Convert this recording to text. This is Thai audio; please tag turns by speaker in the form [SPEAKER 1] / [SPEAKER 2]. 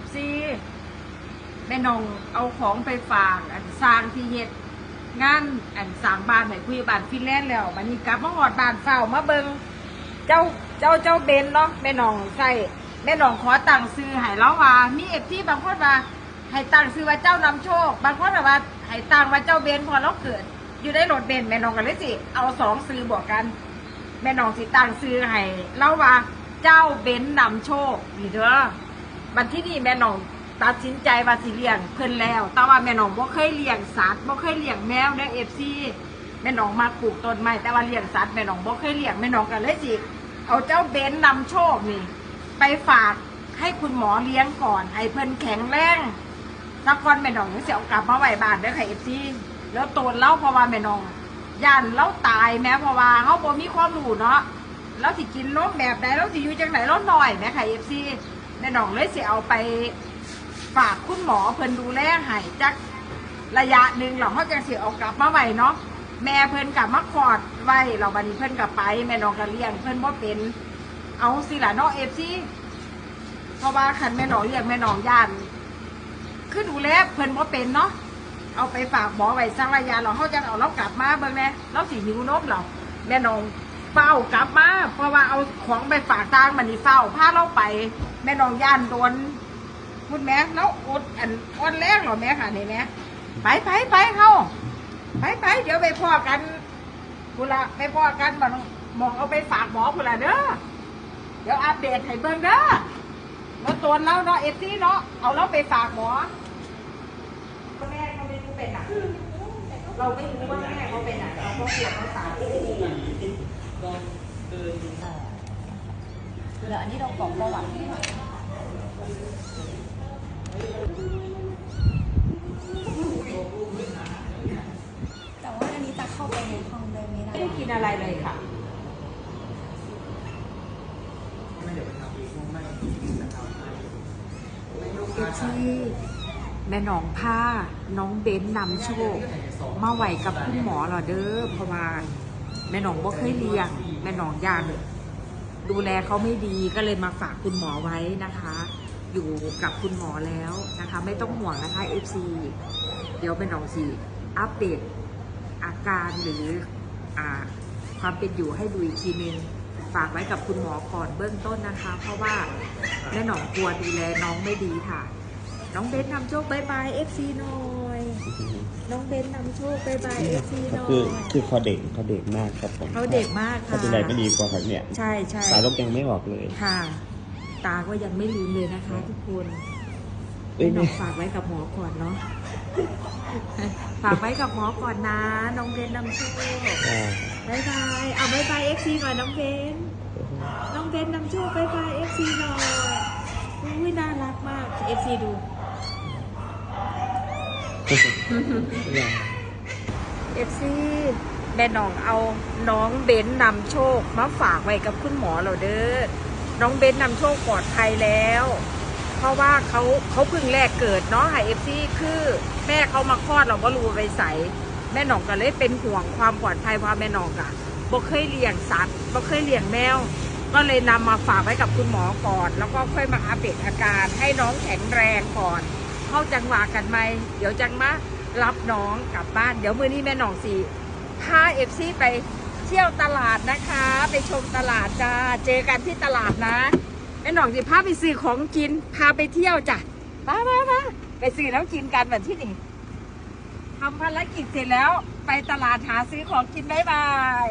[SPEAKER 1] ฟซีแม่น้องเอาของไปฝากอันสร้างที่เฮ็ดงานอันสร้างบ้านให้คุยบ้านฟินแลนด์แล้วบัดนี้กลับมาหอดบ้านเฝ้ามาเบิงเจ้าเจ้าเจ้าเบนเนาะแม่น้องใส่แม่น้องขอตังซื้อให้แล้วว่า มีเอฟซีบางคนว่าให้ตังซื้อว่าเจ้านำโชค บางคนว่าให้ตังว่าเจ้าเบนพอเราเกิด อยู่ได้รถเบนแม่น้องกันเลยสิเอาสองซื้อบวกกัน แม่น้องสิตังซื้อให้เล่าว่าเจ้าเบนนำโชคนี่เด้อ บันที่นี่แม่น้องตัดสินใจว่าสิเลี้ยงเพิ่นแล้ว แต่ว่าแม่น้องบ่เคยเลี้ยงสัตว์บ่เคยเลี้ยงแมวในเอฟซีแม่น้องมาปลูกต้นไม้แต่ว่าเลี้ยงสัตว์แม่น้องบ่เคยเลี้ยงแม่น้องก็เลยสิเอาเจ้าเบนนำโชคนี่ ไปฝากให้คุณหมอเลี้ยงก่อนให้เพิ่นแข็งแรงสักวันแม่น้องยังสิเอากลับมาไหวบานเด้อค่ะเอฟซีแล้วโตนเล่าเพราะว่าแม่น้องย่านเราตายแม้เพราะว่าเขาบ่มีความรู้เนาะเราสิกินนมแบบใดเราสิอยู่จังไหนเราหน่อยแม่ค่ะเอฟซี แม่น้องเลยสิเอาไปฝากคุณหมอเพิ่นดูแลให้จักระยะหนึ่งเราเขาจังสิเอากลับมาไว้เนาะแม่เพิ่นกลับมาคอดไว้เราบัดนี้เพิ่นกลับไป แม่น้องก็เลี้ยงเพิ่นบ่เป็นเอาสิล่ะเนาะเอฟซีเพราะว่าคันแม่น้องเลี้ยงแม่น้องย่านคือดูแลเพิ่นบ่เป็นเนาะเอาไปฝากหมอไว้สักระยะเราเขาจะเอาเรากลับมาเบิ่งแน่เราสิหิวนมเราแม่น้อง เฝ้ากลับมาเพราะว่าเอาของไปฝากต่างมันนี่เฝ้าพาเราไป แม่น้องย่านโดนพูดแม่แล้วอดอันอ่อนแรงเหรอแม่ค่ะนี่แม่ไปไปไปเขาไปไปเดี๋ยวไปพ่อกันพุละไปพ่อกันมันมองเอาไปฝากหมอพุละเด้อเดี๋ยวอัปเดตให้เบิ่งเด้อแล้วตัวเราเนาะเอซี่เนาะเอาเราไปฝากหมอแม่เขาไม่รู้เป็นอะเราไม่รู้ว่าแม่เขาเป็นอะเราก็เสียเขาตาย
[SPEAKER 2] เออเดี๋ยวอันนี้เรากรอกประวัติให้หน่อยแต่ว่าอันนี้จะเข้าไปในห้องได้ไม่ได้
[SPEAKER 1] ไม่ได้กินอะไรเลยค่ะที่แม่น้องผ้าน้องเบ้นนำโชค มาไหวกับคุณหมอเหรอเด้อเพราะว่า แม่หนองบ่เคยเลี้ยง แม่หนองยานดูแลเขาไม่ดีก็เลยมาฝากคุณหมอไว้นะคะ อยู่กับคุณหมอแล้วนะคะ ไม่ต้องห่วงนะคะ FC เดี๋ยวแม่หนองสิอัปเดตอาการหรืออความเป็นอยู่ให้ดูอีกทีนึงฝากไว้กับคุณหมอก่อนเบื้องต้นนะคะ เพราะว่าแม่หนองกลัวดูแลน้องไม่ดีค่ะ น้องเบนนำโชคบายบายเอฟซีหน่อย น้องเบนนำโชคบายบายเอฟซีห
[SPEAKER 3] ก็
[SPEAKER 1] น่อ
[SPEAKER 3] คือยคือเขาเด็กเขาเด็กมากครับผม
[SPEAKER 1] เขาเด็กมากค่ะ
[SPEAKER 3] เขาดูแลไม่ดีกว่าครับเนี่ย
[SPEAKER 1] ใช่ใช่
[SPEAKER 3] สายลบยังไม่ออกเลย
[SPEAKER 1] ค่ะ ตาก็ยังไม่ลืมเลยนะคะ ทุกคน
[SPEAKER 3] เอ้ย
[SPEAKER 1] น้
[SPEAKER 3] ไม่
[SPEAKER 1] องฝากไว้กับหมอก่อนเนาะ ฝากไว้กับหมอก่อนนะ น้องเบนนำโชค
[SPEAKER 3] อ่า
[SPEAKER 1] บายบาย เอาบายบายเอฟซีก่อนน้องเบน น้องเบนนำโชคบายบายเอฟซีหน่อยอุ้ยน่ารักมากเอฟซีดู เอฟซีแม่น้องเอาน้องเบนนำโชคมาฝากไว้กับคุณหมอเราเด้อ น้องเบนนำโชคปลอดภัยแล้ว เพราะว่าเขาเขาเพิ่งแรกเกิดเนาะค่ะเอฟซีคือแม่เขามาคลอดเราก็รู้ไปใส่แม่น้องก็เลยเป็นห่วงความปลอดภัยเพราะแม่น้องอะบ่เคยเลี้ยงสัตว์บ่เคยเลี้ยงแมว ก็เลยนำมาฝากไว้กับคุณหมอก่อน แล้วก็ค่อยมาอัปเดตอาการให้น้องแข็งแรงก่อน เข้าจังหวะกันไหมเดี๋ยวจังมารับน้องกลับบ้าน เดี๋ยวมือนี้แม่น้องสีพาเอฟซีไปเที่ยวตลาดนะคะ ไปชมตลาดจ้าเจอกันที่ตลาดนะแม่น้องสิพาไปซื้อของกินพาไปเที่ยวจ้ะมามามาไปซื้อแล้วกินกันแบบที่นี่ทำภารกิจเสร็จแล้วไปตลาดหาซื้อของกินบ๊ายบาย